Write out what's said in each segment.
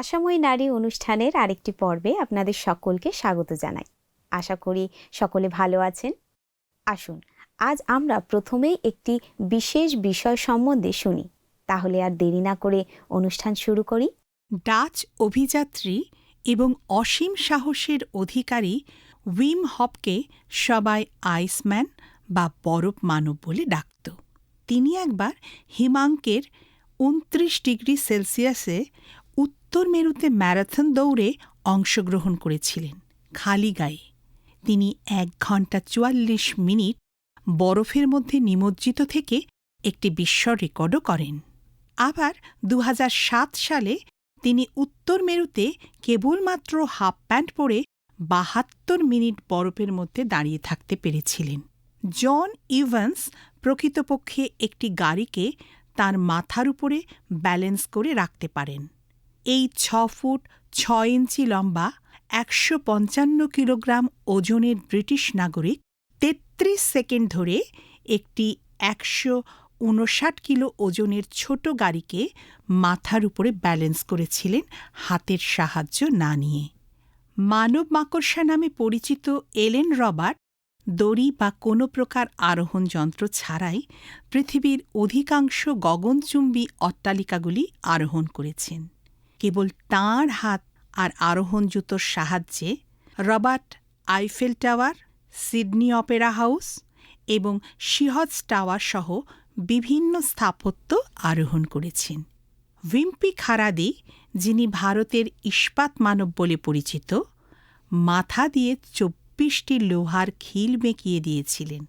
আশাময়ী নারী অনুষ্ঠানের আরেকটি পর্বে আপনাদের সকলকে স্বাগত জানাই। আশা করি সকলে ভালো আছেন। আসুন, আজ আমরা প্রথমেই একটি বিশেষ বিষয় সম্বন্ধে শুনি। তাহলে আর দেরি না করে অনুষ্ঠান শুরু করি। ডাচ অভিযাত্রী এবং অসীম সাহসের অধিকারী উইম হপকে সবাই আইসম্যান বা বরফ মানব বলে ডাকত। তিনি একবার হিমাঙ্কের উনত্রিশ ডিগ্রি সেলসিয়াসে উত্তর মেরুতে ম্যারাথন দৌড়ে অংশগ্রহণ করেছিলেন, খালি গায়ে। তিনি এক ঘণ্টা চুয়াল্লিশ মিনিট বরফের মধ্যে নিমজ্জিত থেকে একটি বিশ্ব রেকর্ডও করেন। আবার দু হাজার সাত সালে তিনি উত্তর মেরুতে কেবলমাত্র হাফ প্যান্ট পরে বাহাত্তর মিনিট বরফের মধ্যে দাঁড়িয়ে থাকতে পেরেছিলেন। জন ইভান্স প্রকৃতপক্ষে একটি গাড়িকে তার মাথার উপরে ব্যালেন্স করে রাখতে পারেন। এই ছ ফুট ছ ইঞ্চি লম্বা, একশো পঞ্চান্ন কিলোগ্রাম ওজনের ব্রিটিশ নাগরিক তেত্রিশ সেকেন্ড ধরে একটি একশো উনষাট কিলো ওজনের ছোট গাড়িকে মাথার উপরে ব্যালেন্স করেছিলেন হাতের সাহায্য না নিয়ে। মানব মাকড়সা নামে পরিচিত এলেন রবার্ট, দড়ি বা কোনো প্রকার আরোহণ যন্ত্র ছাড়াই পৃথিবীর অধিকাংশ গগনচুম্বী অট্টালিকাগুলি আরোহণ করেছেন। কেবল তাঁর হাত আর আরোহণ জুতোর সাহায্যে Robert Eiffel tower, Sydney opera house এবং সিহজ টাওয়ার সহ বিভিন্ন স্থাপত্য আরোহণ করেছেন। ভিম্পি খারাদি, যিনি ভারতের ইস্পাত মানব বলে পরিচিত, মাথা দিয়ে চব্বিশটি লোহার খিল বেঁকিয়ে দিয়েছিলেন।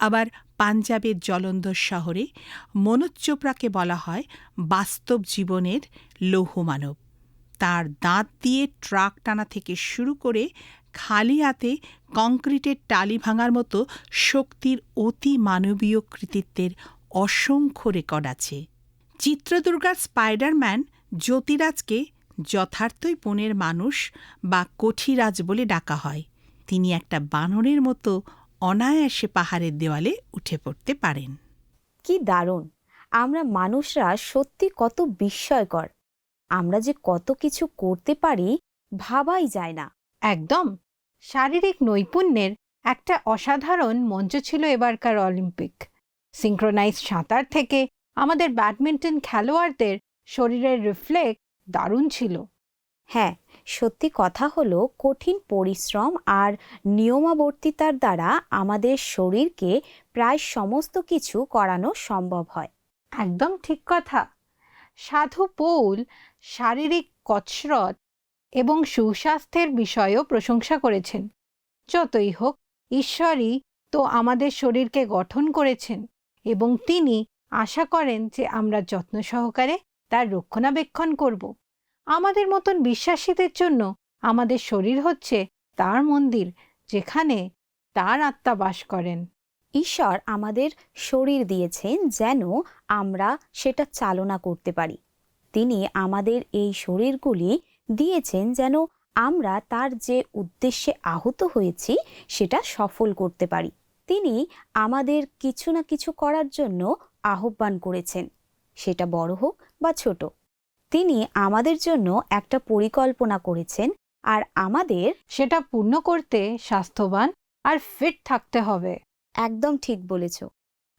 আবার পাঞ্জাবের জলন্ধর শহরে মনোজ চোপড়াকে বলা হয় বাস্তব জীবনের লৌহমানব। তার দাঁত দিয়ে ট্রাক টানা থেকে শুরু করে খালি হাতে কংক্রিটের টালি ভাঙার মতো শক্তির অতি মানবীয় কৃতিত্বের অসংখ্য রেকর্ড আছে। চিত্রদুর্গার স্পাইডারম্যান জ্যোতিরাজকে যথার্থই পনেরো মানুষ বা কঠিরাজ বলে ডাকা হয়। তিনি একটা বানরের মতো অনায়াসে পাহাড়ের দেওয়ালে উঠে পড়তে পারেন। কি দারুণ! আমরা মানুষরা সত্যি কত বিস্ময়কর। আমরা যে কত কিছু করতে পারি ভাবাই যায় না। একদম! শারীরিক নৈপুণ্যের একটা অসাধারণ মঞ্চ ছিল এবারকার অলিম্পিক। সিঙ্ক্রোনাইজ সাঁতার থেকে আমাদের ব্যাডমিন্টন খেলোয়াড়দের শরীরের রিফ্লেক্ট দারুণ ছিল। হ্যাঁ সত্যি কথা হলো কঠিন পরিশ্রম আর নিয়মাবর্তিতার দ্বারা আমাদের শরীরকে প্রায় সমস্ত কিছু করানো সম্ভব হয়। একদম ঠিক কথা। সাধু পৌল শারীরিক কসরত এবং সুস্বাস্থ্যের বিষয়েও প্রশংসা করেছেন। যতই হোক, ঈশ্বরই তো আমাদের শরীরকে গঠন করেছেন এবং তিনি আশা করেন যে আমরা যত্ন সহকারে তার রক্ষণাবেক্ষণ করব। আমাদের মতন বিশ্বাসীদের জন্য আমাদের শরীর হচ্ছে তার মন্দির, যেখানে তার আত্মা বাস করেন। ঈশ্বর আমাদের শরীর দিয়েছেন যেন আমরা সেটা চালনা করতে পারি। তিনি আমাদের এই শরীরগুলি দিয়েছেন যেন আমরা তার যে উদ্দেশ্যে আহত হয়েছি, সেটা সফল করতে পারি। তিনি আমাদের কিছু না কিছু করার জন্য আহ্বান করেছেন। সেটা বড় হোক বা ছোট। তিনি আমাদের জন্য একটা পরিকল্পনা করেছেন আর আমাদের সেটা পূর্ণ করতে স্বাস্থ্যবান আর ফিট থাকতে হবে। একদম ঠিক বলেছ।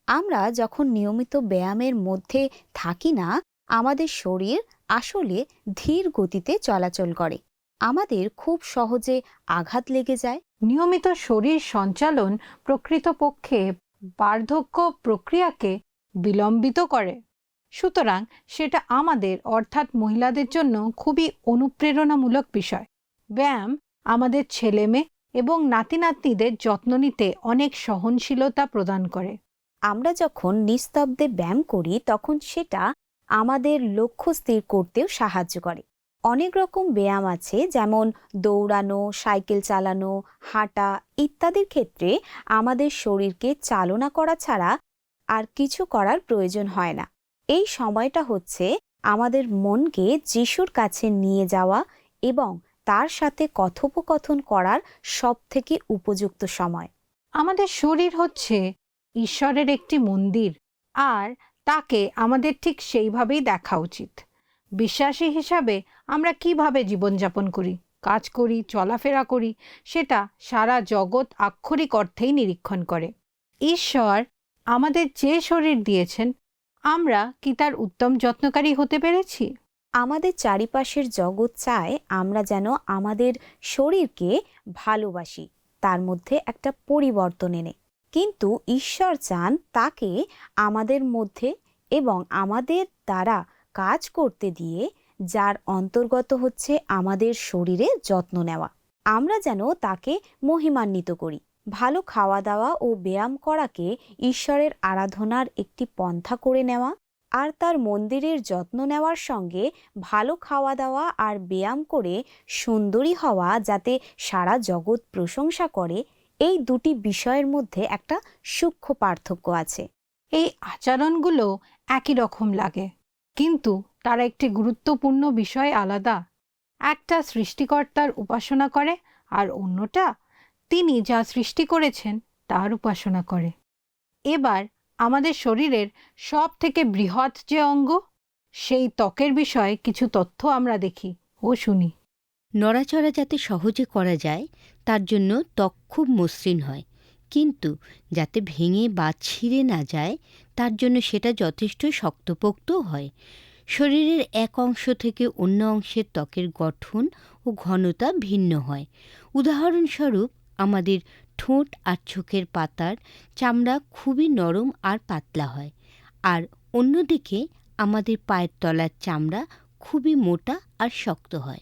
আমরা যখন নিয়মিত ব্যায়ামের মধ্যে থাকি না আমাদের শরীর আসলে ধীর গতিতে চলাচল করে। আমাদের খুব সহজে আঘাত লেগে যায়। নিয়মিত শরীর সঞ্চালন প্রকৃতপক্ষে বার্ধক্য প্রক্রিয়াকে বিলম্বিত করে। সুতরাং সেটা আমাদের, অর্থাৎ মহিলাদের জন্য খুবই অনুপ্রেরণামূলক বিষয়। ব্যায়াম আমাদের ছেলেমেয়ে এবং নাতি নাতনিদের যত্ন নিতে অনেক সহনশীলতা প্রদান করে। আমরা যখন নিস্তব্ধে ব্যায়াম করি, তখন সেটা আমাদের লক্ষ্য স্থির করতেও সাহায্য করে। অনেক রকম ব্যায়াম আছে, যেমন দৌড়ানো, সাইকেল চালানো, হাঁটা ইত্যাদির ক্ষেত্রে আমাদের শরীরকে চালনা করা ছাড়া আর কিছু করার প্রয়োজন হয় না। এই সময়টা হচ্ছে আমাদের মনকে যিশুর কাছে নিয়ে যাওয়া এবং তার সাথে কথোপকথন করার সবথেকে উপযুক্ত সময়। আমাদের শরীর হচ্ছে ঈশ্বরের একটি মন্দির, আর তাকে আমাদের ঠিক সেইভাবেই দেখা উচিত। বিশ্বাসী হিসাবে আমরা কীভাবে জীবনযাপন করি, কাজ করি, চলাফেরা করি, সেটা সারা জগৎ আক্ষরিক অর্থেই নিরীক্ষণ করে। ঈশ্বর আমাদের যে শরীর দিয়েছেন আমরা কি তার উত্তম যত্নকারী হতে পেরেছি? আমাদের চারিপাশের জগৎ চায় আমরা যেন আমাদের শরীরকে ভালোবাসি, তার মধ্যে একটা পরিবর্তন এনে। কিন্তু ঈশ্বর চান তাকে আমাদের মধ্যে এবং আমাদের দ্বারা কাজ করতে দিয়ে, যার অন্তর্গত হচ্ছে আমাদের শরীরে যত্ন নেওয়া। আমরা যেন তাকে মহিমান্বিত করি। ভালো খাওয়া দাওয়া ও ব্যায়াম করাকে ঈশ্বরের আরাধনার একটি পন্থা করে নেওয়া আর তার মন্দিরের যত্ন নেওয়ার সঙ্গে ভালো খাওয়া দাওয়া আর ব্যায়াম করে সুন্দরী হওয়া যাতে সারা জগৎ প্রশংসা করে, এই দুটি বিষয়ের মধ্যে একটা সূক্ষ্ম পার্থক্য আছে। এই আচরণগুলো একই রকম লাগে, কিন্তু তারা একটি গুরুত্বপূর্ণ বিষয় আলাদা। একটা সৃষ্টিকর্তার উপাসনা করে আর অন্যটা তিনি যা সৃষ্টি করেছেন, তার উপাসনা করে। এবার আমাদের শরীরের সব থেকে বৃহৎ যে অঙ্গ, সেই ত্বকের বিষয়ে কিছু তথ্য আমরা দেখি ও শুনি। নড়াচড়া যাতে সহজে করা যায়, তার জন্য ত্বক খুব মসৃণ হয়। কিন্তু যাতে ভেঙে বা ছিঁড়ে না যায়, তার জন্য সেটা যথেষ্ট শক্তপোক্ত হয়। শরীরের এক অংশ থেকে অন্য অংশের ত্বকের গঠন ও ঘনতা ভিন্ন হয়। উদাহরণস্বরূপ আমাদের ঠোঁট আর চোখের পাতার চামড়া খুবই নরম আর পাতলা হয়। আর অন্যদিকে আমাদের পায়ের তলার চামড়া খুবই মোটা আর শক্ত হয়।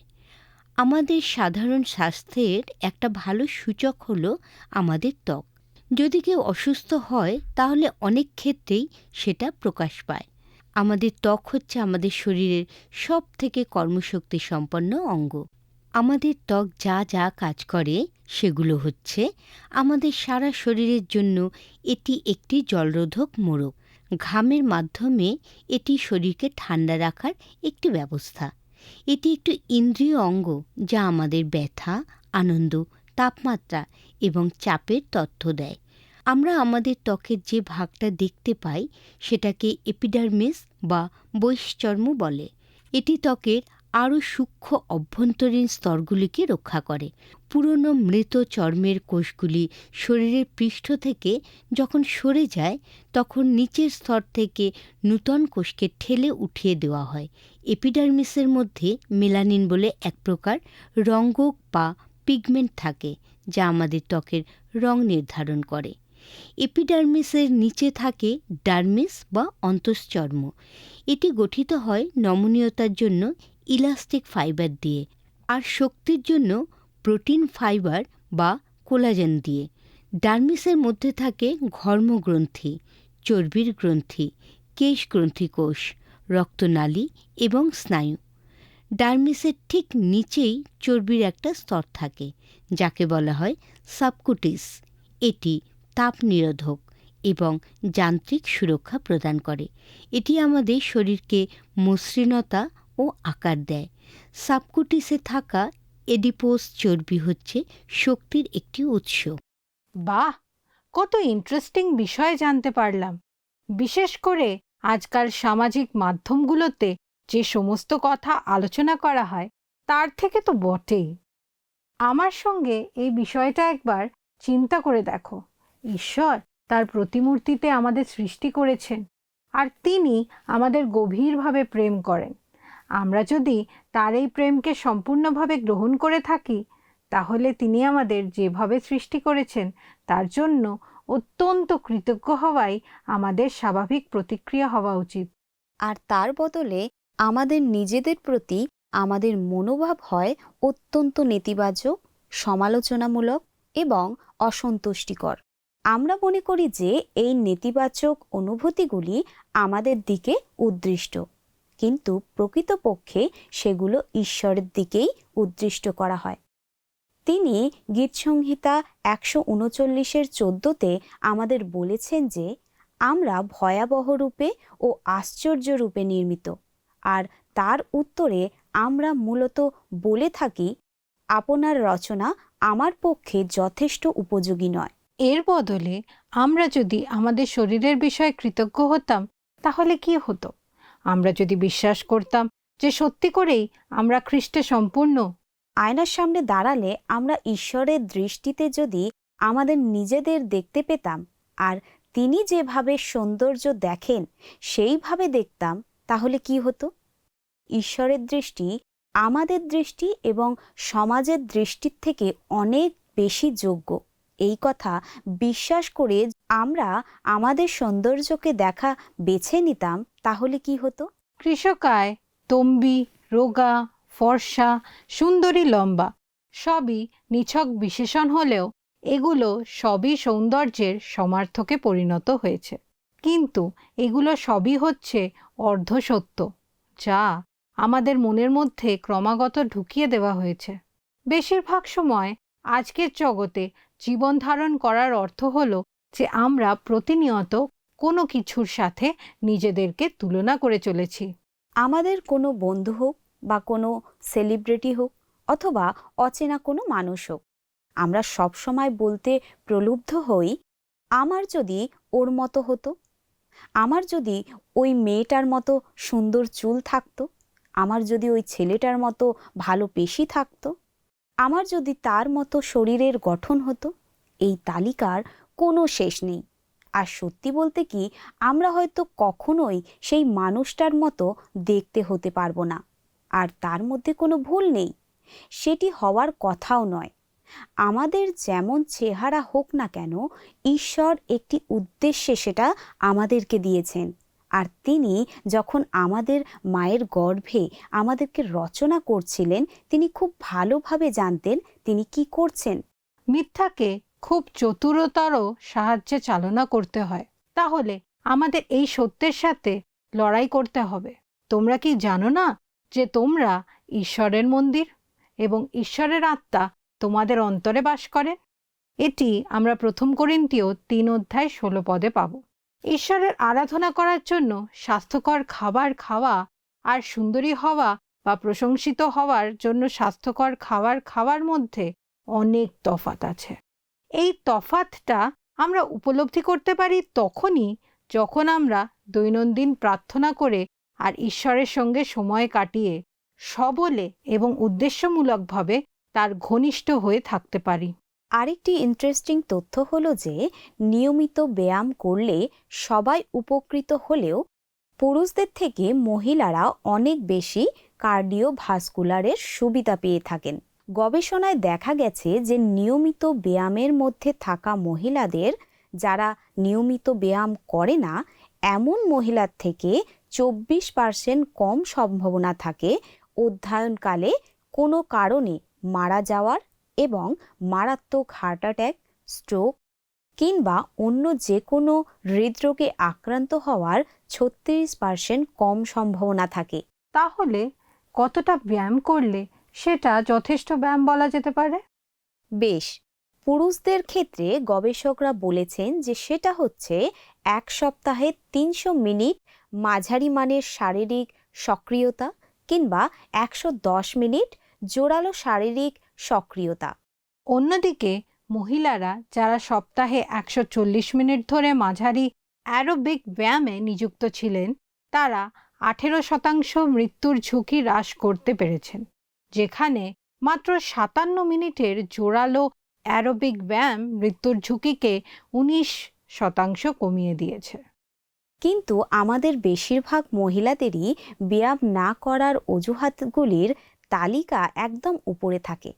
আমাদের সাধারণ স্বাস্থ্যের একটা ভালো সূচক হলো আমাদের ত্বক। যদি কেউ অসুস্থ হয়, তাহলে অনেক ক্ষেত্রেই সেটা প্রকাশ পায়। আমাদের ত্বক হচ্ছে আমাদের শরীরের সব থেকে কর্মশক্তি সম্পন্ন অঙ্গ। আমাদের ত্বক যা যা কাজ করে, সেগুলো হচ্ছে আমাদের সারা শরীরের জন্য এটি একটি জলরোধক মোড়ক। ঘামের মাধ্যমে এটি শরীরকে ঠান্ডা রাখার একটি ব্যবস্থা। এটি একটি ইন্দ্রিয় অঙ্গ যা আমাদের ব্যথা, আনন্দ, তাপমাত্রা এবং চাপের তথ্য দেয়। আমরা আমাদের ত্বকের যে ভাগটা দেখতে পাই, সেটাকে এপিডার্মিস বা বৈশচর্ম বলে। এটি ত্বকের আরও সূক্ষ্ম অভ্যন্তরীণ স্তরগুলিকে রক্ষা করে। পুরনো মৃত চর্মের কোষগুলি শরীরের পৃষ্ঠ থেকে যখন সরে যায়, তখন নিচের স্তর থেকে নূতন কোষকে ঠেলে উঠিয়ে দেওয়া হয়। এপিডার্মিসের মধ্যে মেলানিন বলে এক প্রকার রঙ্গক বা পিগমেন্ট থাকে, যা আমাদের ত্বকের রং নির্ধারণ করে। এপিডার্মিসের নিচে থাকে ডার্মিস বা অন্তশ্চর্ম এটি গঠিত হয় নমনীয়তার জন্য ইলাস্টিক ফাইবার দিয়ে আর শক্তির জন্য প্রোটিন ফাইবার বা কোলাজেন দিয়ে। ডার্মিসের মধ্যে থাকে ঘর্মগ্রন্থি, চর্বির গ্রন্থি, কেশ গ্রন্থি কোষ, রক্তনালী এবং স্নায়ু। ডার্মিসের ঠিক নিচেই চর্বির একটা স্তর থাকে, যাকে বলা হয় সাবকুটিস এটি তাপ নিরোধক এবং যান্ত্রিক সুরক্ষা প্রদান করে। এটি আমাদের শরীরকে মসৃণতা ও আকার দেয়। সাবকুটিসে থাকা এডিপোস চর্বি হচ্ছে শক্তির একটি উৎস। বাহ! কত ইন্টারেস্টিং বিষয় জানতে পারলাম। বিশেষ করে আজকাল সামাজিক মাধ্যমগুলোতে যে সমস্ত কথা আলোচনা করা হয়, তার থেকে তো বটেই। আমার সঙ্গে এই বিষয়টা একবার চিন্তা করে দেখো। ঈশ্বর তার প্রতিমূর্তিতে আমাদের সৃষ্টি করেছেন, আর তিনি আমাদের গভীরভাবে প্রেম করেন। আমরা যদি তার এই প্রেমকে সম্পূর্ণভাবে গ্রহণ করে থাকি, তাহলে তিনি আমাদের যেভাবে সৃষ্টি করেছেন, তার জন্য অত্যন্ত কৃতজ্ঞ হওয়াই আমাদের স্বাভাবিক প্রতিক্রিয়া হওয়া উচিত। আর তার বদলে আমাদের নিজেদের প্রতি আমাদের মনোভাব হয় অত্যন্ত নেতিবাচক, সমালোচনামূলক এবং অসন্তুষ্টিকর। আমরা মনে করি যে এই নেতিবাচক অনুভূতিগুলি আমাদের দিকে উদ্দৃষ্ট। কিন্তু প্রকৃতপক্ষে সেগুলো ঈশ্বরের দিকেই উদ্দৃষ্ট করা হয়। তিনি গীতসংহিতা একশো উনচল্লিশের চোদ্দোতে আমাদের বলেছেন যে, আমরা ভয়াবহ রূপে ও আশ্চর্য রূপে নির্মিত, আর তার উত্তরে আমরা মূলত বলে থাকি, আপনার রচনা আমার পক্ষে যথেষ্ট উপযোগী নয়। এর বদলে আমরা যদি আমাদের শরীরের বিষয়ে কৃতজ্ঞ হতাম, তাহলে কি হতো? আমরা যদি বিশ্বাস করতাম যে সত্যি করেই আমরা খ্রিস্টে সম্পূর্ণ। আয়নার সামনে দাঁড়ালে আমরা ঈশ্বরের দৃষ্টিতে যদি আমাদের নিজেদের দেখতে পেতাম আর তিনি যেভাবে সৌন্দর্য দেখেন, সেইভাবে দেখতাম, তাহলে কি হতো? ঈশ্বরের দৃষ্টি আমাদের দৃষ্টি এবং সমাজের দৃষ্টির থেকে অনেক বেশি যোগ্য। এই কথা বিশ্বাস করে আমরা আমাদের সৌন্দর্যকে দেখা বেছে নিতাম, তাহলে কি হতো? কৃষকায়, তম্বি, রোগা, ফর্সা, সুন্দরী লম্বা, সবই নিছক বিশেষণ হলেও এগুলো সবই সৌন্দর্যের সমার্থকে পরিণত হয়েছে। কিন্তু এগুলো সবই হচ্ছে অর্ধসত্য, যা আমাদের মনের মধ্যে ক্রমাগত ঢুকিয়ে দেওয়া হয়েছে। বেশিরভাগ সময় আজকের জগতে জীবন ধারণ করার অর্থ হলো যে আমরা প্রতিনিয়ত কোনো কিছুর সাথে নিজেদেরকে তুলনা করে চলেছি। আমাদের কোনো বন্ধু হোক বা কোনো সেলিব্রিটি হোক অথবা অচেনা কোনো মানুষ হোক, আমরা সবসময় বলতে প্রলুব্ধ হই, আমার যদি ওর মতো হতো, আমার যদি ওই মেয়েটার মতো সুন্দর চুল থাকতো, আমার যদি ওই ছেলেটার মতো ভালো পেশি থাকতো আমার যদি তার মতো শরীরের গঠন হতো, এই তালিকার কোনো শেষ নেই। আর সত্যি বলতে কি, আমরা হয়তো কখনোই সেই মানুষটার মতো দেখতে হতে পারব না। আর তার মধ্যে কোনো ভুল নেই। সেটি হওয়ার কথাও নয়। আমাদের যেমন চেহারা হোক না কেন, ঈশ্বর একটি উদ্দেশ্যে সেটা আমাদেরকে দিয়েছেন। আর তিনি যখন আমাদের মায়ের গর্ভে আমাদেরকে রচনা করছিলেন, তিনি খুব ভালোভাবে জানতেন তিনি কি করছেন। মিথ্যাকে খুব চতুরতর সাহায্যে চালনা করতে হয়। তাহলে আমাদের এই সত্যের সাথে লড়াই করতে হবে। তোমরা কি জানো না যে তোমরা ঈশ্বরের মন্দির এবং ঈশ্বরের আত্মা তোমাদের অন্তরে বাস করেন এটি আমরা প্রথম করিন্তীয় তিন অধ্যায় ষোলো পদে পাব। ঈশ্বরের আরাধনা করার জন্য স্বাস্থ্যকর খাবার খাওয়া আর সুন্দরী হওয়া বা প্রশংসিত হওয়ার জন্য স্বাস্থ্যকর খাবার খাওয়ার মধ্যে অনেক তফাত আছে। এই তফাতটা আমরা উপলব্ধি করতে পারি তখনই যখন আমরা দৈনন্দিন প্রার্থনা করে আর ঈশ্বরের সঙ্গে সময় কাটিয়ে সবলে এবং উদ্দেশ্যমূলকভাবে তার ঘনিষ্ঠ হয়ে থাকতে পারি। আরেকটি ইন্টারেস্টিং তথ্য হলো যে, নিয়মিত ব্যায়াম করলে সবাই উপকৃত হলেও পুরুষদের থেকে মহিলারা অনেক বেশি কার্ডিওভাস্কুলারের সুবিধা পেয়ে থাকেন। গবেষণায় দেখা গেছে যে, নিয়মিত ব্যায়ামের মধ্যে থাকা মহিলাদের যারা নিয়মিত ব্যায়াম করে না, এমন মহিলার থেকে চব্বিশ পার্সেন্ট কম সম্ভাবনা থাকে। অধ্যয়নকালে কোনো কারণে মারা যাওয়ার এবং মারাত্মক হার্ট অ্যাটাক স্ট্রোক কিংবা অন্য যে কোনো হৃদরোগে আক্রান্ত হওয়ার ছত্রিশ পার্সেন্ট কম সম্ভাবনা থাকে। তাহলে কতটা ব্যায়াম করলে সেটা যথেষ্ট ব্যায়াম বলা যেতে পারে? বেশ পুরুষদের ক্ষেত্রে গবেষকরা বলেছেন যে সেটা হচ্ছে এক সপ্তাহে তিনশো মিনিট মাঝারি মানের শারীরিক সক্রিয়তা কিংবা একশো দশ মিনিট জোরালো শারীরিক সক্রিয়তা। অন্যদিকে, মহিলারা যারা সপ্তাহে একশো চল্লিশ মিনিট ধরে মাঝারি অ্যারোবিক ব্যায়ামে নিযুক্ত ছিলেন, তারা আঠেরো শতাংশ মৃত্যুর ঝুঁকি হ্রাস করতে পেরেছেন, যেখানে মাত্র সাতান্ন মিনিটের জোরালো অ্যারোবিক ব্যায়াম মৃত্যুর ঝুঁকিকে উনিশ শতাংশ কমিয়ে দিয়েছে। কিন্তু আমাদের বেশিরভাগ মহিলাদেরই ব্যায়াম না করার অজুহাতগুলির তালিকা একদম উপরে থাকে।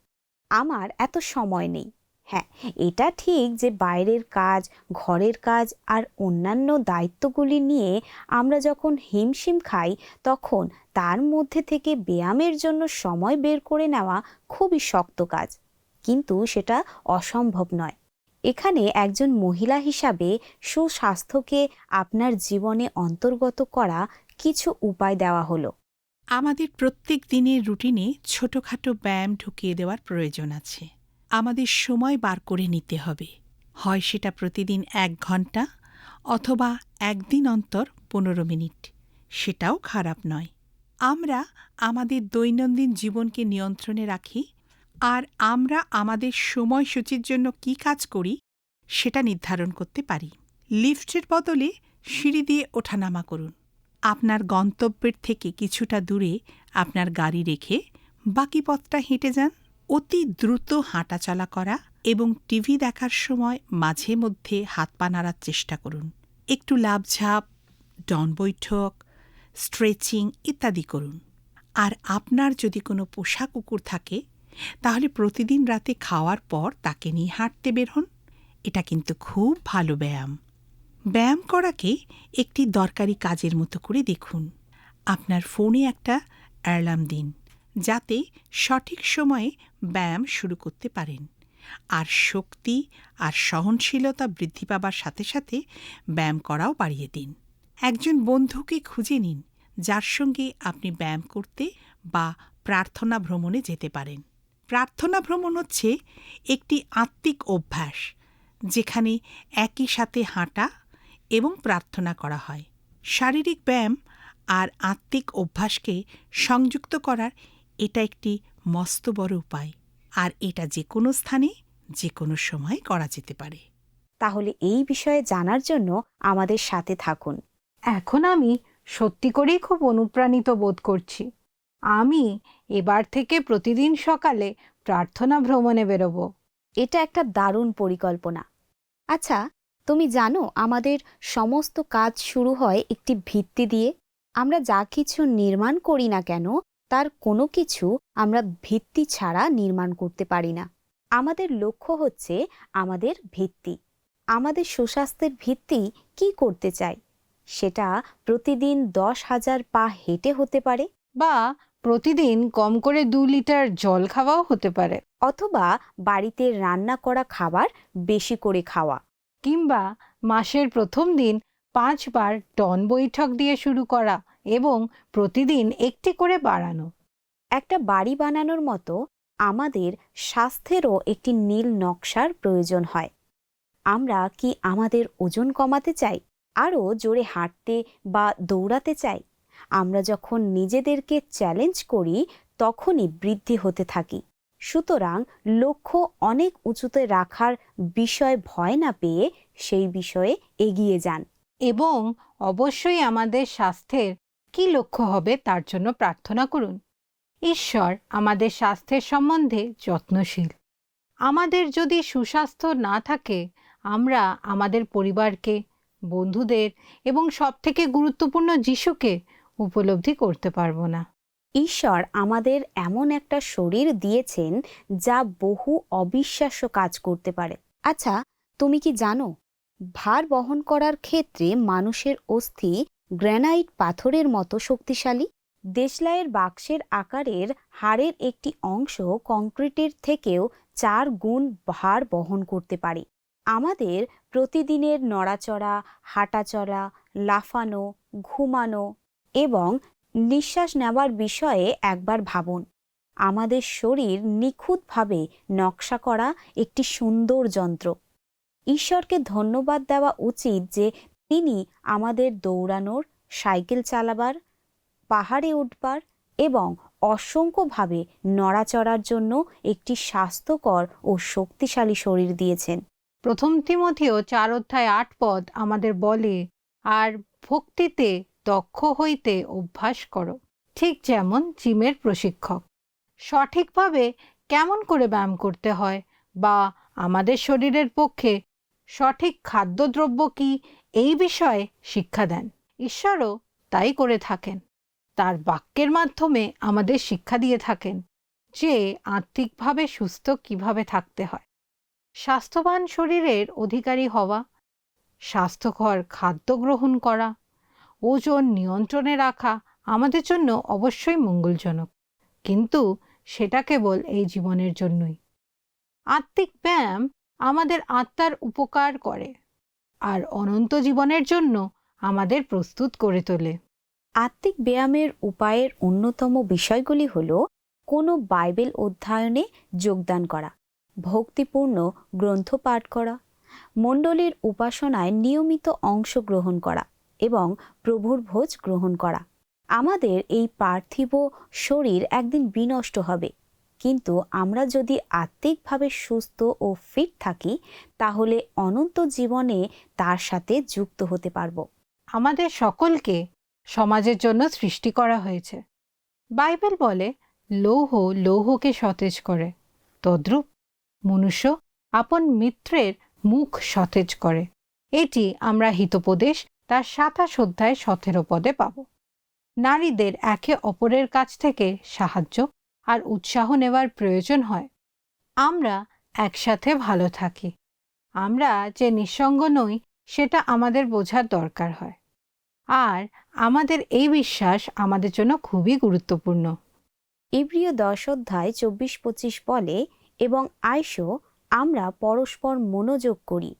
আমার এত সময় নেই। হ্যাঁ এটা ঠিক যে বাইরের কাজ, ঘরের কাজ আর অন্যান্য দায়িত্বগুলি নিয়ে আমরা যখন হিমশিম খাই, তখন তার মধ্যে থেকে ব্যায়ামের জন্য সময় বের করে নেওয়া খুবই শক্ত কাজ। কিন্তু সেটা অসম্ভব নয়। এখানে একজন মহিলা হিসাবে সুস্বাস্থ্যকে আপনার জীবনে অন্তর্গত করা কিছু উপায় দেওয়া হলো। আমাদের প্রত্যেক দিনের রুটিনে ছোটখাটো ব্যায়াম ঢুকিয়ে দেওয়ার প্রয়োজন আছে। আমাদের সময় বার করে নিতে হবে। হয় সেটা প্রতিদিন এক ঘণ্টা অথবা একদিন অন্তর পনেরো মিনিট। সেটাও খারাপ নয়। আমরা আমাদের দৈনন্দিন জীবনকে নিয়ন্ত্রণে রাখি আর আমরা আমাদের সময়সূচির জন্য কী কাজ করি সেটা নির্ধারণ করতে পারি। লিফটের বদলে সিঁড়ি দিয়ে ওঠানামা করুন। আপনার গন্তব্যের থেকে কিছুটা দূরে আপনার গাড়ি রেখে বাকি পথটা হেঁটে যান। অতি দ্রুত হাঁটাচলা করা এবং টিভি দেখার সময় মাঝে মধ্যে হাত পা নাড়ার চেষ্টা করুন। একটু লাভঝাপ ডন বৈঠক, স্ট্রেচিং ইত্যাদি করুন। আর আপনার যদি কোনো পোষা কুকুর থাকে, তাহলে প্রতিদিন রাতে খাওয়ার পর তাকে নিয়ে হাঁটতে বের হন। এটা কিন্তু খুব ভালো ব্যায়াম। ব্যায়াম করাকে একটি দরকারি কাজের মতো করে দেখুন। আপনার ফোনে একটা অ্যালার্ম দিন, যাতে সঠিক সময়ে ব্যায়াম শুরু করতে পারেন। আর শক্তি আর সহনশীলতা বৃদ্ধি পাবার সাথে সাথে ব্যায়াম করাও বাড়িয়ে দিন। একজন বন্ধুকে খুঁজে নিন, যার সঙ্গে আপনি ব্যায়াম করতে বা প্রার্থনা ভ্রমণে যেতে পারেন। প্রার্থনা ভ্রমণ হচ্ছে একটি আত্মিক অভ্যাস, যেখানে একই সাথে হাঁটা এবং প্রার্থনা করা হয়। শারীরিক ব্যায়াম আর আত্মিক অভ্যাসকে সংযুক্ত করার এটা একটি মস্ত বড় উপায়। আর এটা যে কোনো স্থানে যে কোনো সময় করা যেতে পারে। তাহলে এই বিষয়ে জানার জন্য আমাদের সাথে থাকুন। এখন আমি সত্যি করেই খুব অনুপ্রাণিত বোধ করছি। আমি এবার থেকে প্রতিদিন সকালে প্রার্থনা ভ্রমণে বেরোবো। এটা একটা দারুণ পরিকল্পনা। আচ্ছা তুমি জানো, আমাদের সমস্ত কাজ শুরু হয় একটি ভিত্তি দিয়ে। আমরা যা কিছু নির্মাণ করি না কেন, তার কোনো কিছু আমরা ভিত্তি ছাড়া নির্মাণ করতে পারি না। আমাদের লক্ষ্য হচ্ছে আমাদের ভিত্তি। আমাদের সুস্বাস্থ্যের ভিত্তি কি করতে চাই? সেটা প্রতিদিন দশ হাজার পা হেঁটে হতে পারে বা প্রতিদিন কম করে দু লিটার জল খাওয়াও হতে পারে। অথবা বাড়িতে রান্না করা খাবার বেশি করে খাওয়া। কিংবা মাসের প্রথম দিন পাঁচবার টন বৈঠক দিয়ে শুরু করা এবং প্রতিদিন একটি করে বাড়ানো। একটা বাড়ি বানানোর মতো আমাদের স্বাস্থ্যেরও একটি নীল নকশার প্রয়োজন হয়। আমরা কি আমাদের ওজন কমাতে চাই, আরও জোরে হাঁটতে বা দৌড়াতে চাই? আমরা যখন নিজেদেরকে চ্যালেঞ্জ করি, তখনই বৃদ্ধি হতে থাকি। সুতরাং লক্ষ্য অনেক উঁচুতে রাখার বিষয় ভয় না পেয়ে সেই বিষয়ে এগিয়ে যান। এবং অবশ্যই আমাদের স্বাস্থ্যের কি লক্ষ্য হবে তার জন্য প্রার্থনা করুন। ঈশ্বর আমাদের স্বাস্থ্যের সম্বন্ধে যত্নশীল। আমাদের যদি সুস্বাস্থ্য না থাকে, আমরা আমাদের পরিবারকে, বন্ধুদের এবং সবথেকে গুরুত্বপূর্ণ যিশুকে উপলব্ধি করতে পারব না। ঈশ্বর আমাদের এমন একটা শরীর দিয়েছেন যা বহু অবিশ্বাস্য কাজ করতে পারে। আচ্ছা তুমি কি জানো, ভার বহন করার ক্ষেত্রে মানুষের অস্থি গ্র্যানাইট পাথরের মতো শক্তিশালী? দেশলাইয়ের বাক্সের আকারের হাড়ের একটি অংশ কংক্রিটের থেকেও চার গুণ ভার বহন করতে পারে। আমাদের প্রতিদিনের নড়াচড়া, হাঁটাচড়া, লাফানো, ঘুমানো এবং নিঃশ্বাস নেওয়ার বিষয়ে একবার ভাবুন। আমাদের শরীর নিখুঁতভাবে নকশা করা একটি সুন্দর যন্ত্র। ঈশ্বরকে ধন্যবাদ দেওয়া উচিত যে তিনি আমাদের দৌড়ানোর, সাইকেল চালাবার, পাহাড়ে উঠবার এবং অসংখ্যভাবে নড়াচড়ার জন্য একটি স্বাস্থ্যকর ও শক্তিশালী শরীর দিয়েছেন। প্রথম তিমথেও চার অধ্যায় আট পদ আমাদের বলে, আর ভক্তিতে দক্ষ হইতে অভ্যাস করো। ঠিক যেমন জিমের প্রশিক্ষক। সঠিকভাবে কেমন করে ব্যায়াম করতে হয় বা আমাদের শরীরের পক্ষে সঠিক খাদ্যদ্রব্য কি এই বিষয়ে শিক্ষা দেন। ঈশ্বরও তাই করে থাকেন। তার বাক্যের মাধ্যমে আমাদের শিক্ষা দিয়ে থাকেন যে আত্মিকভাবে সুস্থ কীভাবে থাকতে হয়। স্বাস্থ্যবান শরীরের অধিকারী হওয়া, স্বাস্থ্যকর খাদ্য গ্রহণ করা ওজন নিয়ন্ত্রণে রাখা আমাদের জন্য অবশ্যই মঙ্গলজনক। কিন্তু সেটা কেবল এই জীবনের জন্যই। আত্মিক ব্যায়াম আমাদের আত্মার উপকার করে আর অনন্ত জীবনের জন্য আমাদের প্রস্তুত করে তোলে। আত্মিক ব্যায়ামের উপায়ের অন্যতম বিষয়গুলি হল কোনো বাইবেল অধ্যয়নে যোগদান করা, ভক্তিপূর্ণ গ্রন্থ পাঠ করা, মণ্ডলীর উপাসনায় নিয়মিত অংশগ্রহণ করা এবং প্রভুর ভোজ গ্রহণ করা। আমাদের এই পার্থিব শরীর একদিন বিনষ্ট হবে। কিন্তু আমরা যদি আত্মিকভাবে সুস্থ ও ফিট থাকি, তাহলে অনন্ত জীবনে তার সাথে যুক্ত হতে পারব। আমাদের সকলকে সমাজের জন্য সৃষ্টি করা হয়েছে। বাইবেল বলে, লৌহ লৌহকে সতেজ করে। তদ্রূপ মনুষ্য আপন মিত্রের মুখ সতেজ করে। এটি আমরা হিতোপদেশ তার সাতাশ অধ্যায় সতেরো পদে পাব। নারীদের একে অপরের কাছ থেকে সাহায্য আর উৎসাহ নেওয়ার প্রয়োজন হয়। আমরা একসাথে ভালো থাকি। আমরা যে নিঃসঙ্গ নই, সেটা আমাদের বোঝার দরকার হয়। আর আমাদের এই বিশ্বাস আমাদের জন্য খুবই গুরুত্বপূর্ণ। ইব্রিয় দশ অধ্যায় চব্বিশ পঁচিশ বলে, এবং আইসো, আমরা পরস্পর মনোযোগ করি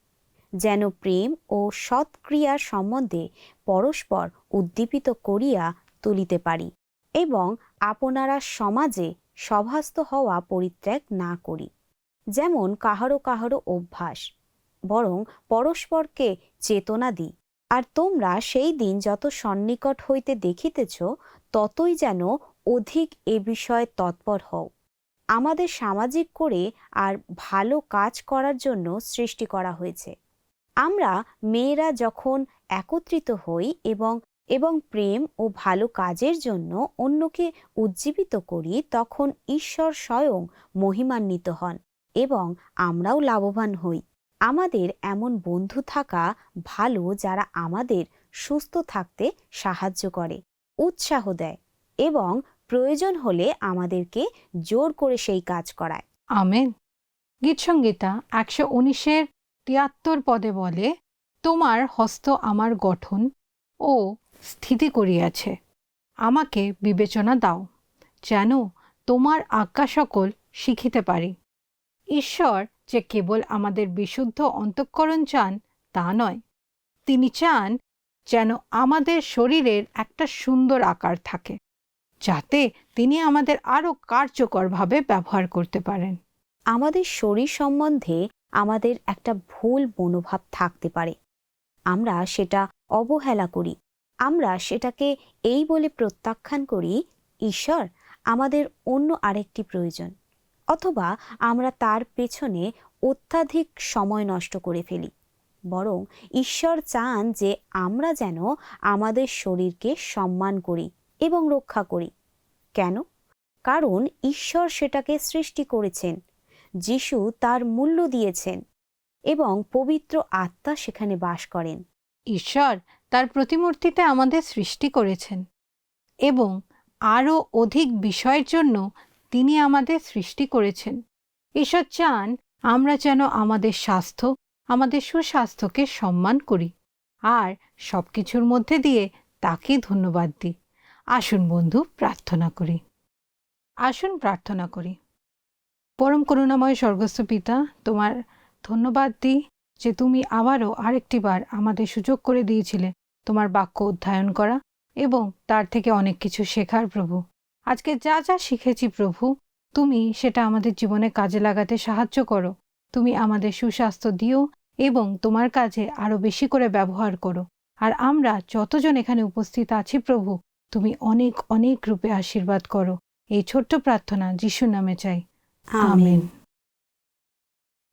যেন প্রেম ও সৎক্রিয়ার সম্বন্ধে পরস্পর উদ্দীপিত করিয়া তুলিতে পারি এবং আপনারা সমাজে সভাস্থ হওয়া পরিত্যাগ না করি। যেমন কাহারো কাহারো অভ্যাস, বরং পরস্পরকে চেতনা দিই। আর তোমরা সেই দিন যত সন্নিকট হইতে দেখিতেছ, ততই যেন অধিক এ বিষয়ে তৎপর হও। আমাদের সামাজিক করে আর ভালো কাজ করার জন্য সৃষ্টি করা হয়েছে। আমরা মেয়েরা যখন একত্রিত হই এবং এবং প্রেম ও ভালো কাজের জন্য অন্যকে উজ্জীবিত করি, তখন ঈশ্বর স্বয়ং মহিমান্বিত হন এবং আমরাও লাভবান হই। আমাদের এমন বন্ধু থাকা ভালো যারা আমাদের সুস্থ থাকতে সাহায্য করে, উৎসাহ দেয় এবং প্রয়োজন হলে আমাদেরকে জোর করে সেই কাজ করায়। আমেন। গীতসংগীতা একশো উনিশের তিয়াত্তর পদে বলে, তোমার হস্ত আমার গঠন ও স্থিতি করিয়াছে। আমাকে বিবেচনা দাও, যেন তোমার আজ্ঞা সকল শিখিতে পারি। ঈশ্বর যে কেবল আমাদের বিশুদ্ধ অন্তঃকরণ চান, তা নয়। তিনি চান যেন আমাদের শরীরের একটা সুন্দর আকার থাকে, যাতে তিনি আমাদের আরও কার্যকরভাবে ব্যবহার করতে পারেন। আমাদের শরীর সম্বন্ধে আমাদের একটা ভুল মনোভাব থাকতে পারে। আমরা সেটা অবহেলা করি। আমরা সেটাকে এই বলে প্রত্যাখ্যান করি, ঈশ্বর, আমাদের অন্য আরেকটি প্রয়োজন। অথবা আমরা তার পেছনে অত্যাধিক সময় নষ্ট করে ফেলি। বরং ঈশ্বর চান যে আমরা যেন আমাদের শরীরকে সম্মান করি এবং রক্ষা করি। কেন? কারণ ঈশ্বর সেটাকে সৃষ্টি করেছেন। যিশু তার মূল্য দিয়েছেন এবং পবিত্র আত্মা সেখানে বাস করেন। ঈশ্বর তার প্রতিমূর্তিতে আমাদের সৃষ্টি করেছেন এবং আরও অধিক বিষয়ের জন্য তিনি আমাদের সৃষ্টি করেছেন। ঈশ্বর চান আমরা যেন আমাদের স্বাস্থ্য, আমাদের সুস্বাস্থ্যকে সম্মান করি আর সব কিছুর মধ্যে দিয়ে তাকে ধন্যবাদ দিই। আসুন বন্ধু, প্রার্থনা করি। আসুন প্রার্থনা করি। পরম করুণাময় স্বর্গস্থ পিতা, তোমার ধন্যবাদ দিই যে তুমি আবারও আরেকটি বার আমাদের সুযোগ করে দিয়েছিলে তোমার বাক্য অধ্যয়ন করা এবং তার থেকে অনেক কিছু শেখার, প্রভু। আজকে যা যা শিখেছি, প্রভু, তুমি সেটা আমাদের জীবনে কাজে লাগাতে সাহায্য করো। তুমি আমাদের সুস্বাস্থ্য দিও এবং তোমার কাজে আরও বেশি করে ব্যবহার করো। আর আমরা যতজন এখানে উপস্থিত আছি, প্রভু, তুমি অনেক অনেক রূপে আশীর্বাদ করো। এই ছোট্ট প্রার্থনা যিশু নামে চাই। আমেন।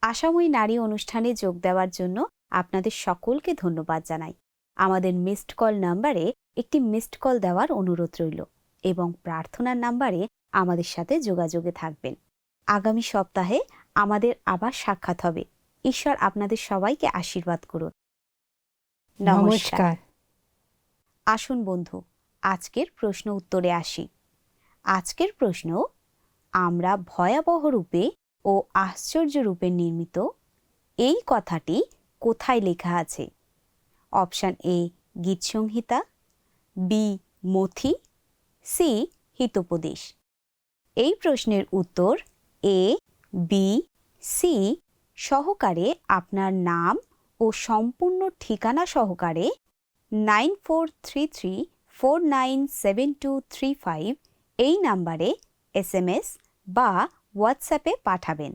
আশাময়ী নারী অনুষ্ঠানে যোগ দেওয়ার জন্য আপনাদের সকলকে ধন্যবাদ জানাই। আমাদের মিসড কল নাম্বারে একটি মিসড কল দেওয়ার অনুরোধ রইল এবং প্রার্থনার নাম্বারে আমাদের সাথে যোগাযোগে থাকবেন। আগামী সপ্তাহে আমাদের আবার সাক্ষাৎ হবে। ঈশ্বর আপনাদের সবাইকে আশীর্বাদ করুন। নমস্কার নমস্কার। আসুন বন্ধু আজকের প্রশ্ন উত্তরে আসি। আজকের প্রশ্ন আমরা ভয়াবহ রূপে ও আশ্চর্য রূপে নির্মিত। এই কথাটি কোথায় লেখা আছে? অপশান এ, গীতসংহিতা, বি, মথি, সি, হিতোপদেশ। এই প্রশ্নের উত্তর এ, বি, সি, সহকারে আপনার নাম ও সম্পূর্ণ ঠিকানা সহকারে nine four three three four nine seven two three five এই নাম্বারে এসএমএস বা হোয়াটসঅ্যাপে পাঠাবেন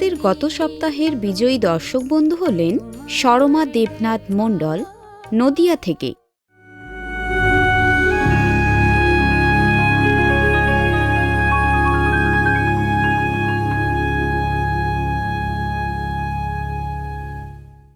আমাদের গত সপ্তাহের বিজয়ী দর্শক বন্ধু হলেন শরমা দেবনাথ মণ্ডল নদিয়া থেকে।